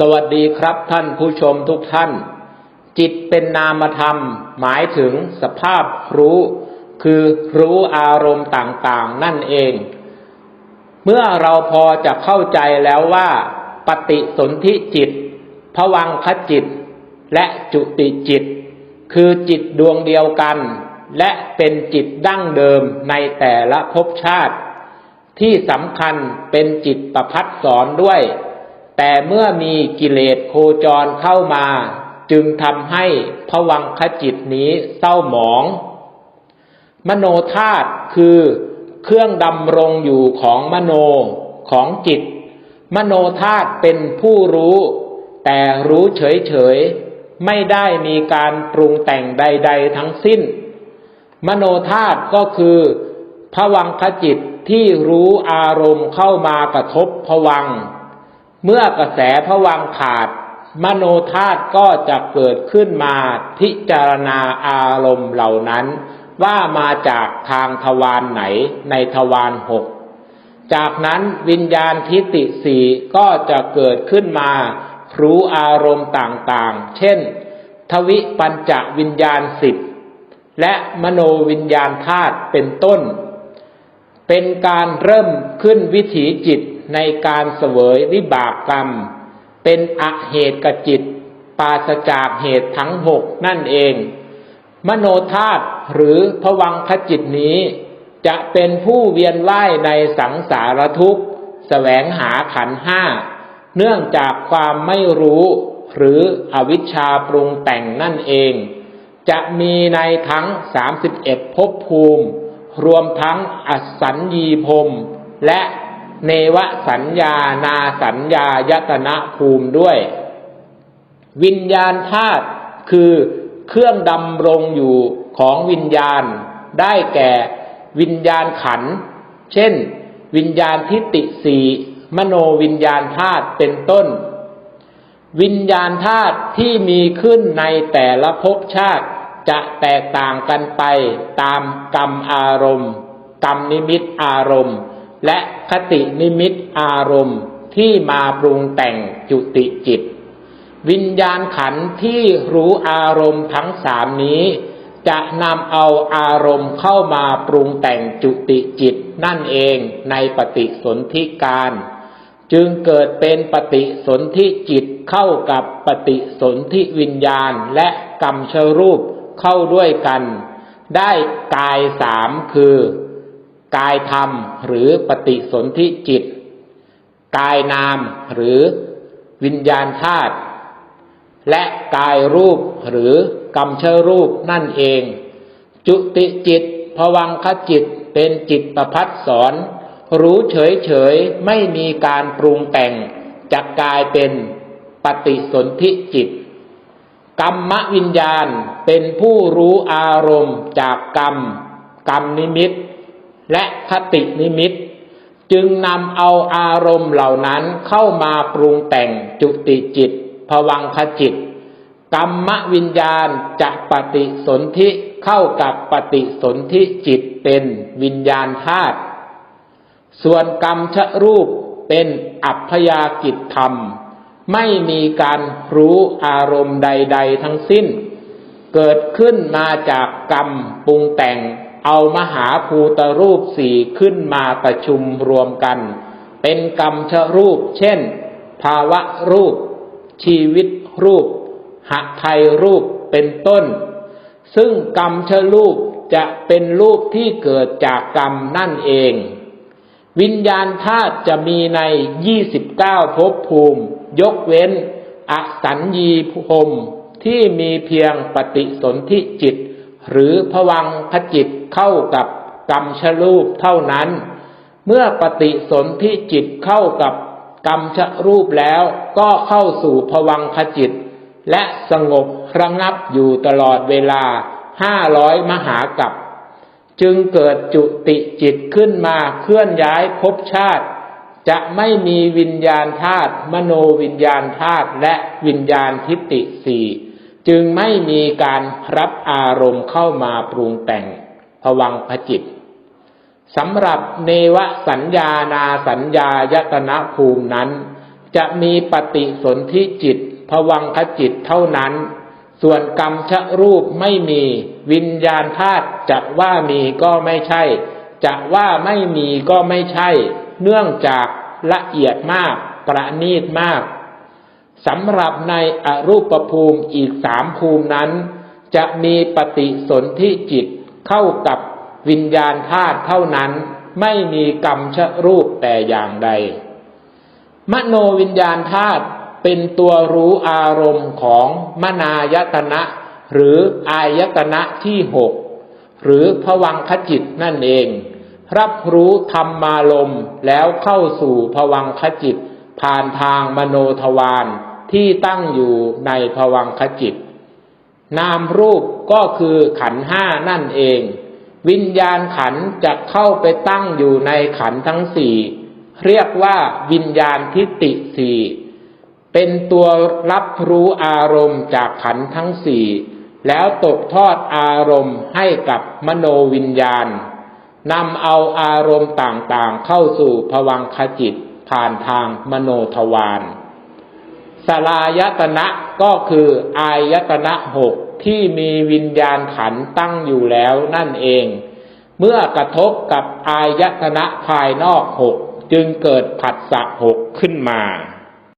สวัสดีครับท่านผู้ชมทุกท่าน จิตเป็นนามธรรม หมายถึงสภาพรู้ คือรู้อารมณ์ต่างๆ นั่นเอง เมื่อเราพอจะเข้าใจแล้วว่า ปฏิสนธิจิตผวังคจิต และจุติจิต คือจิตดวงเดียวกัน และเป็นจิตดั้งเดิมในแต่ละภพชาติ ที่สำคัญเป็นจิตประพัดสอนด้วย แต่เมื่อมีกิเลสโคจรเข้ามา จึงทำให้ผวังคจิตนี้เศร้าหมอง มโนธาตุคือเครื่องดำรงอยู่ของมโนของจิต มโนธาตุเป็นผู้รู้ แต่รู้เฉยๆ ไม่ได้มีการปรุงแต่งใด ๆ ทั้งสิ้น มโนธาตุก็คือผวังคจิตที่รู้อารมณ์เข้ามากระทบผวัง เมื่อกระแสผวังขาด มโนธาตุก็จะเกิดขึ้นมาพิจารณาอารมณ์เหล่านั้น ว่ามาจากทางทวารไหนในทวารหกจากนั้นวิญญาณทิฏฐิสี่ก็จะเกิดขึ้นมารู้อารมณ์ต่างๆ เช่น ทวิปัญจวิญญาณสิบและมโนวิญญาณธาตุเป็นต้น เป็นการเริ่มขึ้นวิถีจิต ในการเสวยวิบากกรรม เป็นอเหตุกจิต ปาศจากเหตุทั้งหกนั่นเอง มโนธาตุหรือผวังคจิตนี้ จะเป็นผู้เวียนว่ายในสังสารทุกข์ แสวงหาขันห้า เนื่องจากความไม่รู้ หรืออวิชชาปรุงแต่งนั่นเอง จะมีในทั้ง31ภพภูมิ รวมทั้งอสัญญีพรมและ เนวสัญญานาสัญญายตนะภูมิด้วย วิญญาณธาตุคือเครื่องดำรงอยู่ของวิญญาณ ได้แก่วิญญาณขัน เช่น วิญญาณทิฏฐิสีมโนวิญญาณธาตุเป็นต้น วิญญาณธาตุที่มีขึ้นในแต่ละภพชาติจะแตกต่างกันไปตามกรรมอารมณ์ กรรมนิมิตอารมณ์ และคตินิมิตอารมณ์ที่มาปรุงแต่งจุติจิต วิญญาณขันธ์ที่รู้อารมณ์ทั้งสามนี้ จะนำเอาอารมณ์เข้ามาปรุงแต่งจุติจิตนั่นเองในปฏิสนธิการ จึงเกิดเป็นปฏิสนธิจิตเข้ากับปฏิสนธิวิญญาณและกรรมชรูปเข้าด้วยกัน ได้กายสามคือ กายธรรมหรือปฏิสนธิจิต กายนามหรือวิญญาณธาตุและกายรูปหรือกรรมเชรูปนั่นเอง จุติจิตผวังคจิตเป็นจิตประพัดสอน รู้เฉยเฉยไม่มีการปรุงแต่งจะกลายเป็นปฏิสนธิจิต กรรมวิญญาณเป็นผู้รู้อารมณ์จากกรรม กรรมนิมิต และคตินิมิต จึงนำเอาอารมณ์เหล่านั้นเข้ามาปรุงแต่งจุติจิตผวังคจิต กรรมวิญญาณจะปฏิสนธิเข้ากับปฏิสนธิจิตเป็นวิญญาณธาตุส่วนกรรมชะรูปเป็นอัพยากิจธรรม ไม่มีการรู้อารมณ์ใด ๆ ทั้งสิ้น เกิดขึ้นมาจากกรรมปรุงแต่ง เอามหาภูตรูปสี่ขึ้นมาประชุมรวมกัน เป็นกรรมชรูป เช่น ภาวะรูป ชีวิตรูปหะไทยรูปเป็นต้น ซึ่งกรรมชรูปจะเป็นรูปที่เกิดจากกรรมนั่นเอง วิญญาณธาตุจะมีใน 29ภพภูมิ ยกเว้น อสัญญีพรมที่มีเพียงปฏิสนธิจิต หรือผวังคจิตเข้ากับกรรมชรูปเท่านั้น เมื่อปฏิสนธิจิตเข้ากับกรรมชรูปแล้วก็เข้าสู่ผวังคจิต และสงบระงับอยู่ตลอดเวลาห้าร้อยมหากับ จึงเกิดจุติจิตขึ้นมาเคลื่อนย้ายภพชาติ จะไม่มีวิญญาณธาตุมโนวิญญาณธาตุและวิญญาณทิฏฐิสี่ จึงไม่มีการรับอารมณ์เข้ามาปรุงแต่งผวังคจิตสำหรับเนวสัญญานาสัญญายตนะภูมินั้น จะมีปฏิสนธิจิตภวังคจิตเท่านั้น ส่วนกรรมชะรูปไม่มีวิญญาณธาตุจะว่ามีก็ไม่ใช่ จะว่าไม่มีก็ไม่ใช่ เนื่องจากละเอียดมากประณีตมาก สำหรับในอรูปภูมิอีกสามภูมินั้น จะมีปฏิสนธิจิตเข้ากับวิญญาณธาตุเท่านั้น ไม่มีกรรมชะรูปแต่อย่างใด มโนวิญญาณธาตุเป็นตัวรู้อารมณ์ของมนายตนะ หรืออายตนะที่หกหรือผวังคจิตนั่นเอง รับรู้ธรรมารมแล้วเข้าสู่ผวังคจิตผ่านทางมโนทวาร ที่ตั้งอยู่ในผวังคจิต นามรูปก็คือขันห้านั่นเอง วิญญาณขันจะเข้าไปตั้งอยู่ในขันทั้งสี่เรียกว่าวิญญาณทิฏฐิสี่เป็นตัวรับรู้อารมณ์จากขันทั้งสี่แล้วตกทอดอารมณ์ให้กับมโนวิญญาณนำเอาอารมณ์ต่างๆเข้าสู่ภวังคจิตผ่านทางมโนทวาร สลายตนะก็คืออายตนะหกที่มีวิญญาณขันตั้งอยู่แล้วนั่นเอง เมื่อกระทบกับอายตนะภายนอกหกจึงเกิดผัสสะหกขึ้นมา